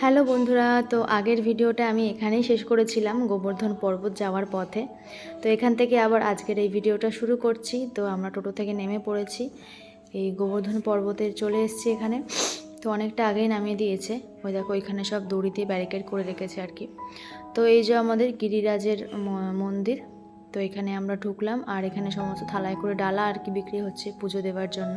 Hello বন্ধুরা, তো আগের ভিডিওটা আমি এখানেই শেষ করেছিলাম, গোবর্ধন পর্বত যাওয়ার পথে। তো এখান থেকে আবার আজকের এই ভিডিওটা শুরু করছি। তো আমরা টোটো থেকে নেমে পড়েছি, এই গোবর্ধন পর্বতে চলে এসেছি এখানে। তো অনেকটা আগেই নামিয়ে দিয়েছে। ওই দেখো ওইখানে সব দড়ি দিয়ে ব্যারিকেড করে রেখেছে আর কি। তো এই যে আমাদের গিরিরাজের মন্দির, তো এখানে আমরা ঢুকলাম। আর এখানে সমস্ত থালায় করে ডালা আর কি বিক্রি হচ্ছে পুজো দেওয়ার জন্য।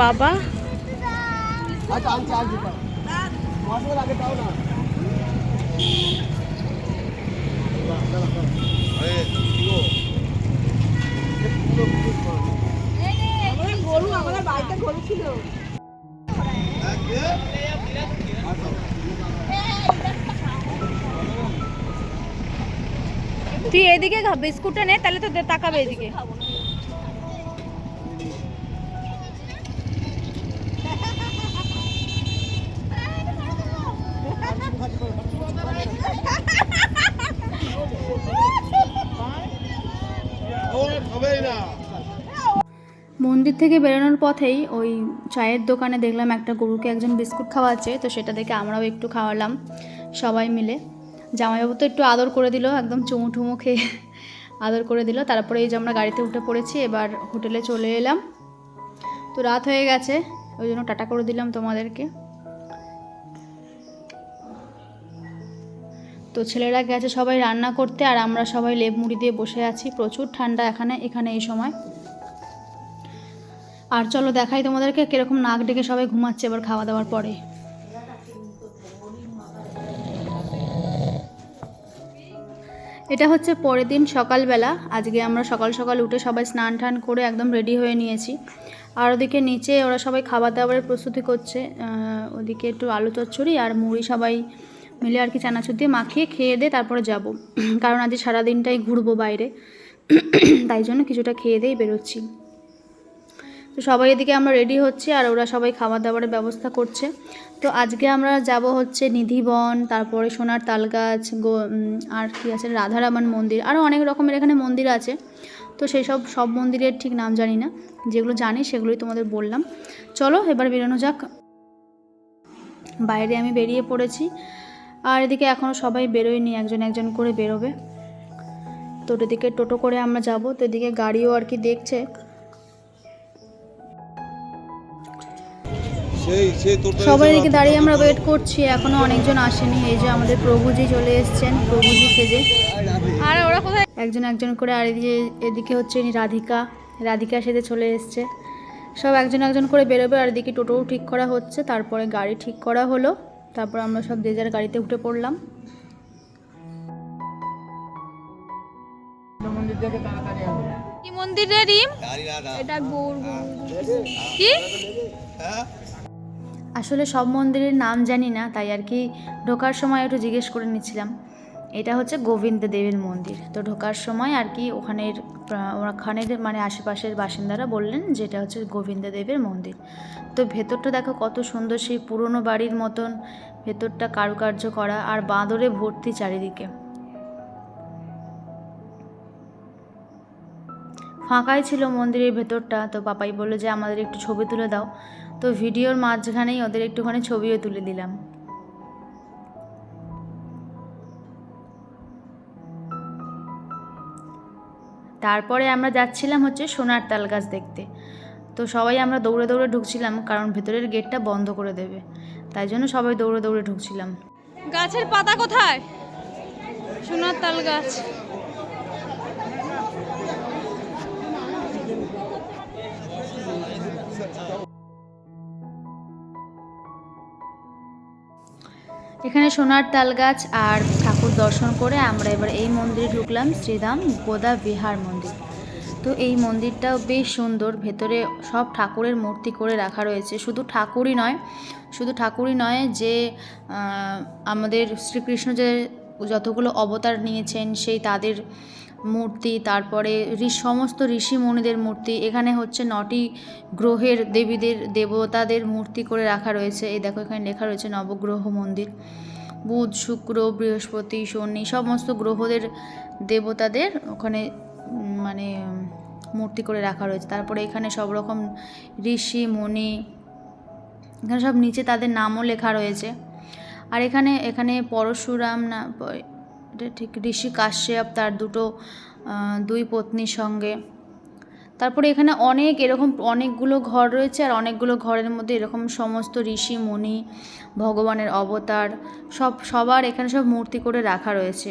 বাবা? তুই এদিকে বিস্কুটটা নে তাহলে তো তাকাবে এদিকে। মন্দির থেকে বেরোনোর পথেই ওই চায়ের দোকানে দেখলাম একটা গরুকে একজন বিস্কুট খাওয়াচ্ছে, তো সেটা দেখে আমরাও একটু খাওয়ালাম সবাই মিলে। জামাইবাবু তো একটু আদর করে দিল, একদম চুমু ঠুমু খেয়ে আদর করে দিল। তারপরে এই যে আমরা গাড়িতে উঠে পড়েছি, এবার হোটেলে চলে এলাম। তো রাত হয়ে গেছে, ওই জন্য টাটা করে দিলাম তোমাদেরকে। তো ছেলেরা গেছে সবাই রান্না করতে, আর আমরা সবাই লেপ মুড়ি দিয়ে বসে আছি। প্রচুর ঠান্ডা এখানে এখানে এই সময়। আর চলো দেখাই তোমাদেরকে কীরকম নাক ডেকে সবাই ঘুমাচ্ছে এবার খাওয়া দাওয়ার পরে। এটা হচ্ছে পরের দিন সকালবেলা। আজকে আমরা সকাল সকাল উঠে সবাই স্নান টান করে একদম রেডি হয়ে নিয়েছি। আর ওদিকে নিচে ওরা সবাই খাবার দাবারের প্রস্তুতি করছে। ওদিকে একটু আলু চচ্চড়ি আর মুড়ি সবাই মিলে আর কি চানাচুর দিয়ে মাখিয়ে খেয়ে দিয়ে তারপরে যাব। কারণ আজ সারাদিনটাই ঘুরবো বাইরে। তাই জন্য কিছুটা খেয়ে দিয়েই বেরোচ্ছি। তো সবাই এদিকে আমরা রেডি হচ্ছি আর ওরা সবাই খাবার দাবারের ব্যবস্থা করছে। তো আজকে আমরা যাব হচ্ছে নিধিবন, তারপরে সোনার তালগাছ, গো আর কি আছে? রাধারামন মন্দির। আরও অনেক রকমের এখানে মন্দির আছে। তো সেই সব সব মন্দিরের ঠিক নাম জানি না। যেগুলো জানি সেগুলোই তোমাদের বললাম। চলো, এবার বেরোনো যাক। বাইরে আমি বেরিয়ে পড়েছি। আর এদিকে এখনও সবাই বেরোয়নি, একজন একজন করে বেরোবে। তো এদিকে টোটো করে আমরা যাব। তো এদিকে গাড়িও আর কি দেখছে। সবাই এদিকে দাঁড়িয়ে আমরা ওয়েট করছি এখনও অনেকজন আসেনি এই যে আমাদের প্রভুজি চলে এসেছেন প্রভুজি সেজে। আর ওরা কোথায়? একজন একজন করে আর এদিকে এদিকে হচ্ছে ইনি রাধিকা রাধিকা সেজে চলে এসছে। সব একজন একজন করে বেরোবে আর এদিকে টোটোও ঠিক করা হচ্ছে তারপরে গাড়ি ঠিক করা হলো তারপর আমরা সব যে যার গাড়িতে উঠে পড়লাম। মন্দির থেকে তাড়াতাড়ি কি মন্দির রে রিম এটা গৌর কি? আসলে সব মন্দিরের নাম জানি না, তাই আর কি ঢোকার সময় একটু জিজ্ঞেস করে নিচ্ছিলাম। এটা হচ্ছে গোবিন্দ দেবের মন্দির। তো ঢোকার সময় আর কি ওখানের ওখানের মানে আশেপাশের বাসিন্দারা বললেন যে এটা হচ্ছে গোবিন্দ দেবের মন্দির। তো ভেতরটা দেখো কত সুন্দর সেই পুরনো বাড়ির মতন। ভেতরটা কারুকার্য করা আর বাঁদরে ভর্তি চারিদিকে। ফাঁকাই ছিল মন্দিরের ভেতরটা। তো পাপাই বলল যে আমাদের একটু ছবি তুলে দাও। তো ভিডিওর মাঝখানেই ওদের একটুখানি ছবিও তুলে দিলাম। তারপরে আমরা যাচ্ছিলাম হচ্ছে সোনার তাল গাছ দেখতে। তো সবাই আমরা দৌড়ে দৌড়ে ঢুকছিলাম কারণ ভেতরের গেটটা বন্ধ করে দেবে। তাই জন্য সবাই দৌড়ে দৌড়ে ঢুকছিলাম। গাছের পাতা কোথায়? সোনার তাল গাছ। এখানে সোনার তাল গাছ আর ঠাকুর দর্শন করে আমরা এবার এই মন্দিরে ঢুকলাম, শ্রীধাম গোদা বিহার মন্দির। তো এই মন্দিরটাও বেশ সুন্দর, ভেতরে সব ঠাকুরের মূর্তি করে রাখা রয়েছে। শুধু ঠাকুরই নয়, শুধু ঠাকুরই নয় যে আমাদের শ্রীকৃষ্ণ যে যতগুলো অবতার নিয়েছেন, সেই তাদের মূর্তি, তারপরে সমস্ত ঋষি মুনিদের মূর্তি, এখানে হচ্ছে নটি গ্রহের দেবীদের, দেবতাদের মূর্তি করে রাখা রয়েছে। এই দেখো, এখানে লেখা রয়েছে নবগ্রহ মন্দির, বুধ, শুক্র, বৃহস্পতি, শনি, সমস্ত গ্রহদের দেবতাদের ওখানে মানে মূর্তি করে রাখা রয়েছে। তারপরে এখানে সব রকম ঋষি, মুনি, এখানে সব নিচে তাদের নামও লেখা রয়েছে। আর এখানে এখানে পরশুরাম না এটা ঠিক ঋষি কাশ্যপ, তার দুটো দুই পত্নীর সঙ্গে। তারপরে এখানে অনেক এরকম, অনেকগুলো ঘর রয়েছে আর অনেকগুলো ঘরের মধ্যে এরকম সমস্ত ঋষি, মুনি, ভগবানের অবতার, সব, সবার এখানে সব মূর্তি করে রাখা রয়েছে।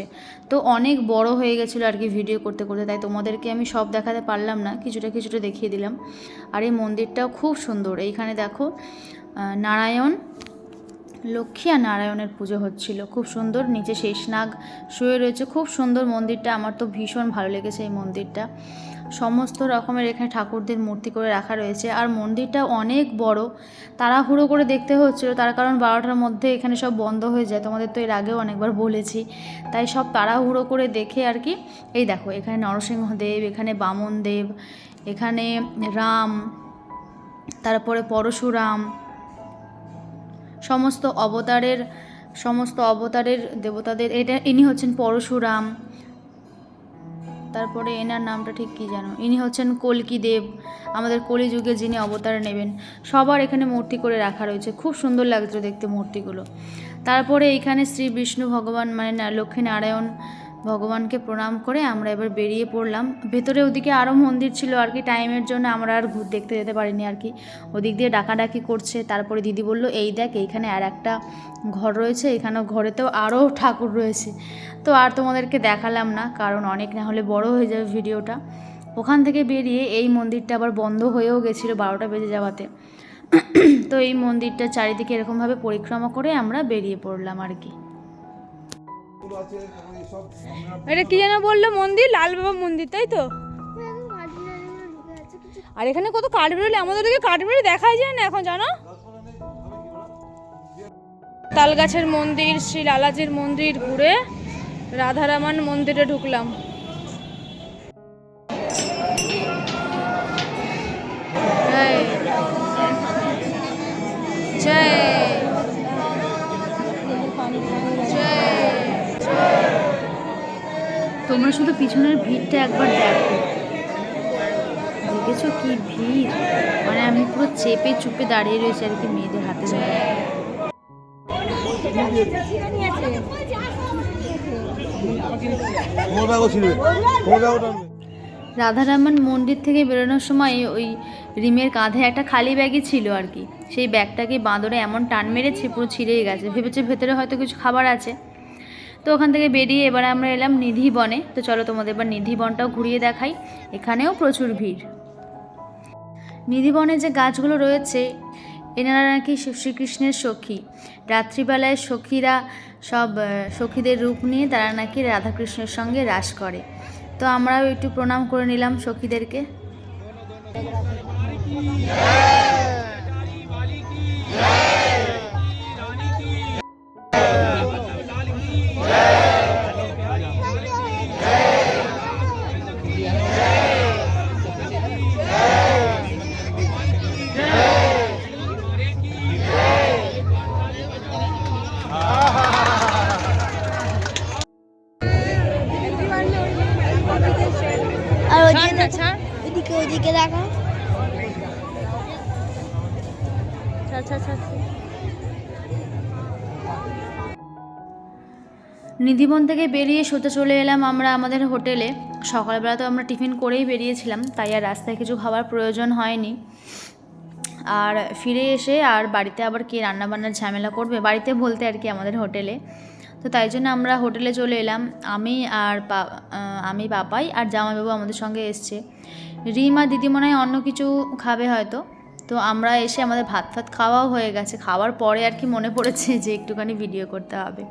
তো অনেক বড় হয়ে গেছিল আর কি ভিডিও করতে করতে, তাই তোমাদেরকে আমি সব দেখাতে পারলাম না, কিছুটা কিছুটা দেখিয়ে দিলাম। আর এই মন্দিরটাও খুব সুন্দর। এইখানে দেখো নারায়ণ লক্ষ্মী আর নারায়ণের পুজো হচ্ছিল। খুব সুন্দর, নিচে শেষনাগ শুয়ে রয়েছে। খুব সুন্দর মন্দিরটা, আমার তো ভীষণ ভালো লেগেছে এই মন্দিরটা। সমস্ত রকমের এখানে ঠাকুরদের মূর্তি করে রাখা রয়েছে। আর মন্দিরটা অনেক বড়, তাড়াহুড়ো করে দেখতে হচ্ছিল। তার কারণ বারোটার মধ্যে এখানে সব বন্ধ হয়ে যায়। তোমাদের তো এর আগেও অনেকবার বলেছি। তাই সব তাড়াহুড়ো করে দেখে আর কি, এই দেখো, এখানে নরসিংহদেব, এখানে বামন দেব এখানে রাম, তারপরে পরশুরাম সমস্ত অবতারের সমস্ত অবতারের দেবতাদের, এটা ইনি হচ্ছেন পরশুরাম। তারপরে এনার নামটা ঠিক কী জানো? ইনি হচ্ছেন কলকি দেব আমাদের কলিযুগে যিনি অবতার নেবেন। সবার এখানে মূর্তি করে রাখা রয়েছে। খুব সুন্দর লাগছিল দেখতে মূর্তিগুলো। তারপরে এইখানে শ্রী বিষ্ণু ভগবান মানে লক্ষ্মী লক্ষ্মীনারায়ণ ভগবানকে প্রণাম করে আমরা এবার বেরিয়ে পড়লাম। ভেতরে ওদিকে আরও মন্দির ছিল আর কি, টাইমের জন্য আমরা আর ঘুর দেখতে যেতে পারিনি আর কি। ওদিক দিয়ে ডাকাডাকি করছে, তারপরে দিদি বলল, এই দেখ, এইখানে আর একটা ঘর রয়েছে, এখানেও ঘরেতেও আরও ঠাকুর রয়েছে। তো আর তোমাদেরকে দেখালাম না, কারণ অনেক না হলে বড় হয়ে যাবে ভিডিওটা। ওখান থেকে বেরিয়ে এই মন্দিরটা আবার বন্ধ হয়েও গেছিল বারোটা বেজে যাওয়াতে। তো এই মন্দিরটা চারিদিকে এরকমভাবে পরিক্রমা করে আমরা বেরিয়ে পড়লাম আর কি। এটা কি যেন বলল? মন্দির? লাল বাবা মন্দির, তাই তো? আর এখানে কত কাঠবেরোলি আমাদের কাঠ বেরোলে দেখাই যায় না এখন, জানো? তালগাছের মন্দির, শ্রী লালাজির মন্দির ঘুরে রাধারামান মন্দিরে ঢুকলাম। তোমরা শুধু পিছনের ভিড়টা একবার দেখো। দেখেছ কি ভিড়? মানে আমি পুরো চেপে চুপে দাঁড়িয়ে রয়েছি আর কি মেয়েদের হাতে ধরে। রাধারামন মন্দির থেকে বেরোনোর সময় ওই রিমের কাঁধে একটা খালি ব্যাগই ছিল আর কি। সেই ব্যাগটাকে বাঁদরে এমন টান মেরেছে, পুরো ছিঁড়েই গেছে। ভেবেছে ভেতরে হয়তো কিছু খাবার আছে। তো ওখান থেকে বেরিয়ে এবার আমরা এলাম নিধি বনে। তো চলো তোমাদের এবার নিধি বনটাও ঘুরিয়ে দেখাই। এখানেও প্রচুর ভিড়। নিধি বনে যে গাছগুলো রয়েছে, এনারা নাকি শ্রী- শ্রীকৃষ্ণের সখী। রাত্রিবেলায় সখীরা সব সখীদের রূপ নিয়ে তারা নাকি রাধাকৃষ্ণের সঙ্গে রাস করে। তো আমরাও একটু প্রণাম করে নিলাম সখীদেরকে। ওইদিকে ওইদিকে দেখো। ছাড় ছাড় ছাড় নিধিবন থেকে বেরিয়ে সোজা চলে এলাম আমরা আমাদের হোটেলে। সকালবেলা তো আমরা টিফিন করেই বেরিয়েছিলাম তাই আর রাস্তায় কিছু খাবার প্রয়োজন হয়নি। আর ফিরে এসে আর বাড়িতে আবার কে রান্নাবান্নার ঝামেলা করবে বাড়িতে বলতে আর কি আমাদের হোটেলে। তো তাই জন্য আমরা হোটেলে চলে এলাম। আমি আর আমি পাপাই আর জামাইবাবু আমাদের সঙ্গে এসছে। রিমা দিদি অন্য কিছু খাবে হয়তো। তো আমরা এসে আমাদের ভাত ফাত খাওয়াও হয়ে গেছে। খাওয়ার পরে আর কি মনে পড়েছে যে একটুখানি ভিডিও করতে হবে।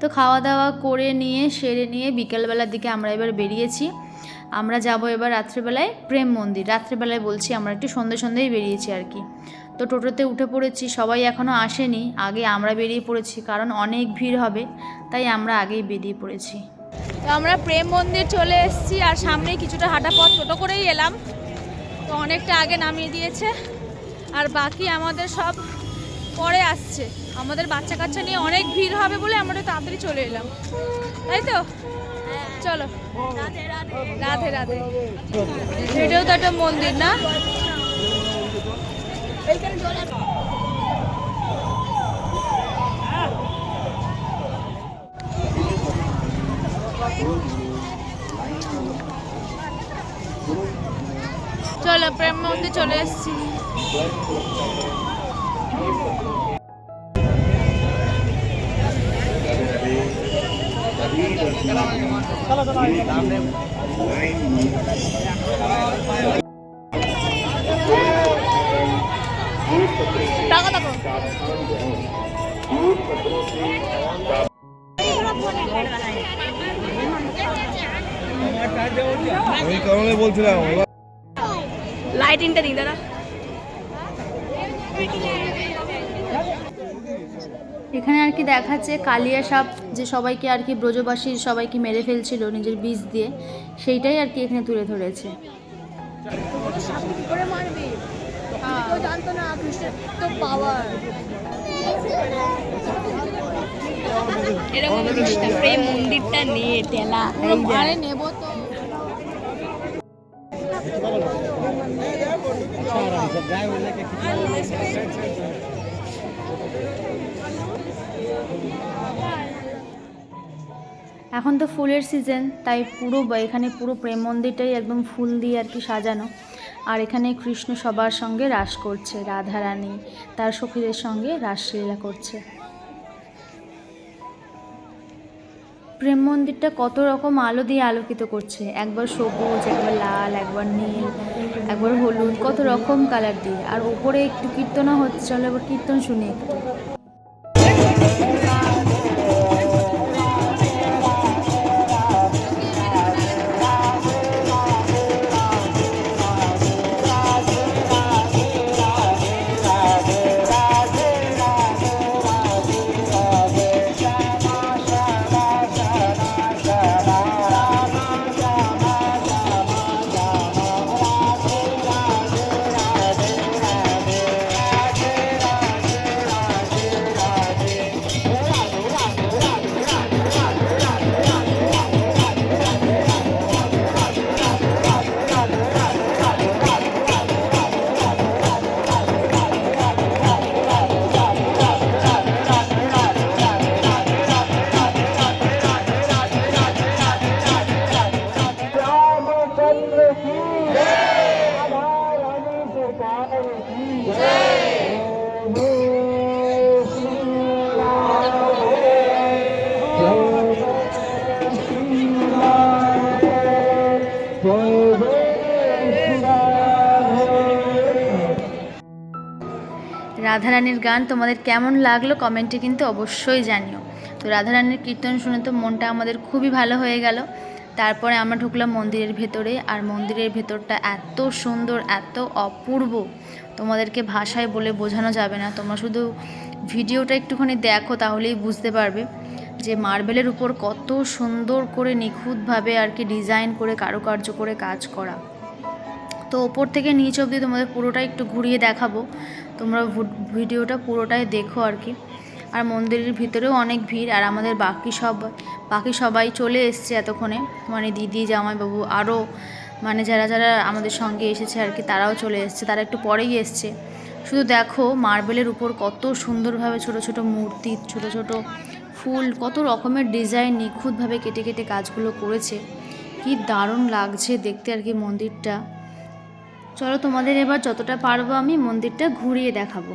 তো খাওয়া দাওয়া করে নিয়ে, সেরে নিয়ে বিকেলবেলার দিকে আমরা এবার বেরিয়েছি। আমরা যাব এবার রাত্রেবেলায় প্রেম মন্দির। রাত্রেবেলায় বলছি আমরা একটু সন্ধে সন্ধ্যেই বেরিয়েছি আর কি। তো টোটোতে উঠে পড়েছি সবাই এখনও আসেনি আগে আমরা বেরিয়ে পড়েছি কারণ অনেক ভিড় হবে তাই আমরা আগেই বেরিয়ে পড়েছি। তো আমরা প্রেম মন্দির চলে এসেছি আর সামনে কিছুটা হাঁটা পথ টোটো করেই এলাম। তো অনেকটা আগে নামিয়ে দিয়েছে আর বাকি আমাদের সব পরে আসছে। আমাদের বাচ্চা কাচ্চা নিয়ে অনেক ভিড় হবে বলে আমরা তাড়াতাড়ি চলে এলাম। তাই তো? চলো। রাধে রাধে। এটাও তো একটা মন্দির না? চলো প্রেম মন্দির চলে এসেছি টাকা দেখো আমি কারণে বলছিলাম লাইটিংটা দিই দাদা। এখানে আর কি দেখাচ্ছে কালিয়া সাপ যে সবাইকে আর কি ব্রজবাসীর সবাইকে মেরে ফেলছিল নিজের বীজ দিয়ে সেইটাই আর কি এখানে তুলে ধরেছে। এরকম প্রেম মন্দিরটা নিয়ে টেলা আরে নেব তো। এখন তো ফুলের সিজন তাই পুরো এখানে পুরো প্রেম মন্দিরটাই একদম ফুল দিয়ে আর কি সাজানো। আর এখানে কৃষ্ণ সবার সঙ্গে রাস করছে রাধা রানী তার সখীদের সঙ্গে রাসলীলা করছে। প্রেম মন্দিরটা কত রকম আলো দিয়ে আলোকিত করছে। একবার সবুজ, একবার লাল, একবার নীল, একবার হলুদ, কত রকম কালার দিয়ে। আর ওপরে একটু কীর্তনও হচ্ছে, চলো এবার কীর্তন শুনি একটু। গান তোমাদের কেমন লাগল কমেন্টে কিন্তু অবশ্যই জানিও। তো রাধারানীর কীর্তন শুনে তো মনটা আমাদের খুবই ভালো হয়ে গেল। তারপরে আমরা ঢুকলাম মন্দিরের ভেতরে, আর মন্দিরের ভেতরটা এত সুন্দর, এত অপূর্ব। তোমাদেরকে ভাষায় বলে বোঝানো যাবে না। তোমরা শুধু ভিডিওটা একটুখানি দেখো, তাহলেই বুঝতে পারবে যে মার্বেলের উপর কত সুন্দর করে নিখুঁতভাবে আর কি ডিজাইন করে, কারুকার্য করে কাজ করা। তো ওপর থেকে নিচ অবধি তোমাদের পুরোটা একটু ঘুরিয়ে দেখাবো। তোমরা ভিডিওটা পুরোটাই দেখো আর কি। আর মন্দিরের ভিতরেও অনেক ভিড়, আর আমাদের বাকি সব, বাকি সবাই চলে এসছে এতক্ষণে। মানে দিদি, জামাইবাবু, আরও মানে যারা যারা আমাদের সঙ্গে এসেছে আর কি, তারাও চলে এসছে, তারা একটু পরেই এসছে। শুধু দেখো মার্বেলের উপর কত সুন্দরভাবে ছোট ছোট মূর্তি, ছোট ছোট ফুল, কত রকমের ডিজাইন নিখুঁতভাবে কেটে কেটে কাজগুলো করেছে। কি দারুণ লাগছে দেখতে আর কি মন্দিরটা। চলো তোমাদের এবার যতটা পারব আমি মন্দিরটা ঘুরিয়ে দেখাবো।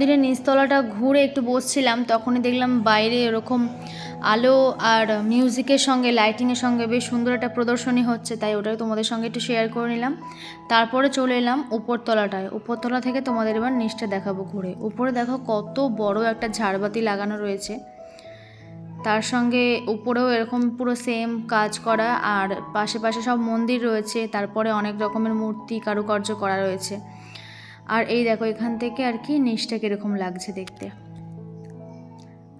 মন্দিরের নিচতলাটা ঘুরে একটু বসছিলাম, তখনই দেখলাম বাইরে এরকম আলো আর মিউজিকের সঙ্গে লাইটিংয়ের সঙ্গে বেশ সুন্দর একটা প্রদর্শনী হচ্ছে, তাই ওটাই তোমাদের সঙ্গে একটু শেয়ার করে নিলাম। তারপরে চলে এলাম উপরতলাটায়, উপরতলা থেকে তোমাদের এবার নিচটা দেখাবো ঘুরে। উপরে দেখো কত বড় একটা ঝাড়বাতি লাগানো রয়েছে, তার সঙ্গে উপরেও এরকম পুরো সেম কাজ করা, আর পাশে পাশে সব মন্দির রয়েছে, তারপরে অনেক রকমের মূর্তি কারুকার্য করা রয়েছে। আর এই দেখো, এখান থেকে আর কি নিচটা কীরকম লাগছে দেখতে।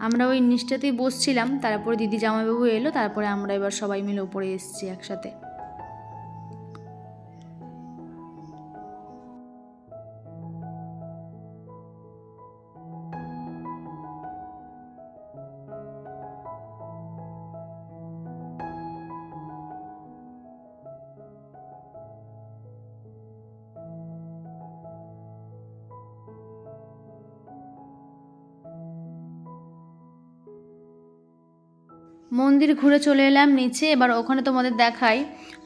আমরা ওই নিচটাতেই বসছিলাম, তারপরে দিদি জামাইবাবু এলো, তারপরে আমরা এবার সবাই মিলে উপরে এসেছি একসাথে। মন্দির ঘুরে চলে এলাম নিচে, এবার ওখানে তোমাদের দেখাই।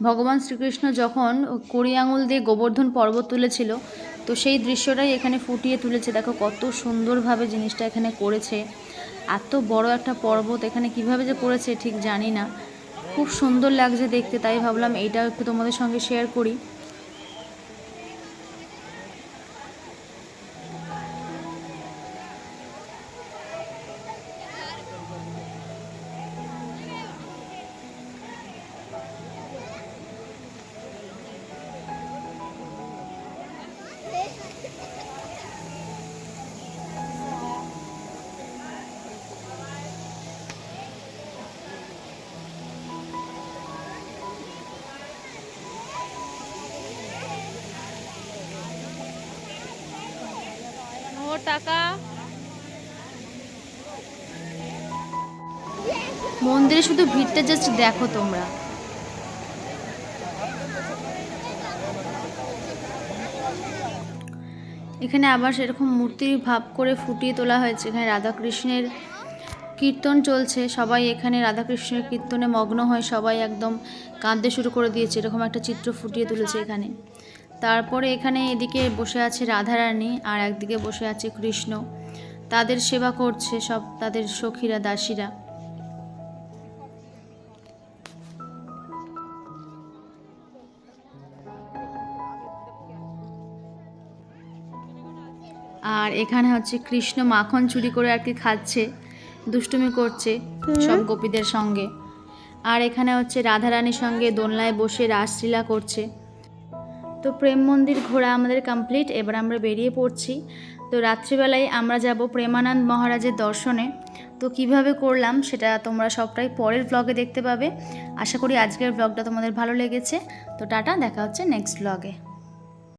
ভগবান শ্রীকৃষ্ণ যখন কড়ি আঙুল দিয়ে গোবর্ধন পর্বত তুলেছিল, তো সেই দৃশ্যটাই এখানে ফুটিয়ে তুলেছে। দেখো কত সুন্দরভাবে জিনিসটা এখানে করেছে। এত বড় একটা পর্বত এখানে কীভাবে যে করেছে ঠিক জানি না। খুব সুন্দর লাগছে দেখতে, তাই ভাবলাম এইটাও একটু তোমাদের সঙ্গে শেয়ার করি। ও টাকা। মন্দিরে শুধু ভিড়টা জাস্ট দেখো তোমরা। এখানে আবার সেরকম মূর্তির ভাব করে ফুটিয়ে তোলা হয়েছে। এখানে রাধাকৃষ্ণের কীর্তন চলছে। সবাই এখানে রাধাকৃষ্ণের কীর্তনে মগ্ন হয়ে। সবাই একদম কাঁদতে শুরু করে দিয়েছে। এরকম একটা চিত্র ফুটিয়ে তুলেছে এখানে। তারপরে এখানে এদিকে বসে আছে রাধারানী আর একদিকে বসে আছে কৃষ্ণ। তাদের সেবা করছে সব তাদের সখীরা দাসীরা। আর এখানে হচ্ছে কৃষ্ণ মাখন চুরি করে আর কি খাচ্ছে দুষ্টুমি করছে সব গোপীদের সঙ্গে। আর এখানে হচ্ছে রাধারানীর সঙ্গে দোলনায় বসে রাসলীলা করছে। তো প্রেম মন্দির ঘোরা আমাদের কমপ্লিট এবার আমরা বেরিয়ে পড়ছি। তো রাত্রিবেলায় আমরা যাব প্রেমানন্দ মহারাজের দর্শনে। তো কীভাবে করলাম সেটা তোমরা সবটাই পরের ব্লগে দেখতে পাবে। আশা করি আজকের ব্লগটা তোমাদের ভালো লেগেছে। তো টাটা, দেখা হচ্ছে নেক্সট ব্লগে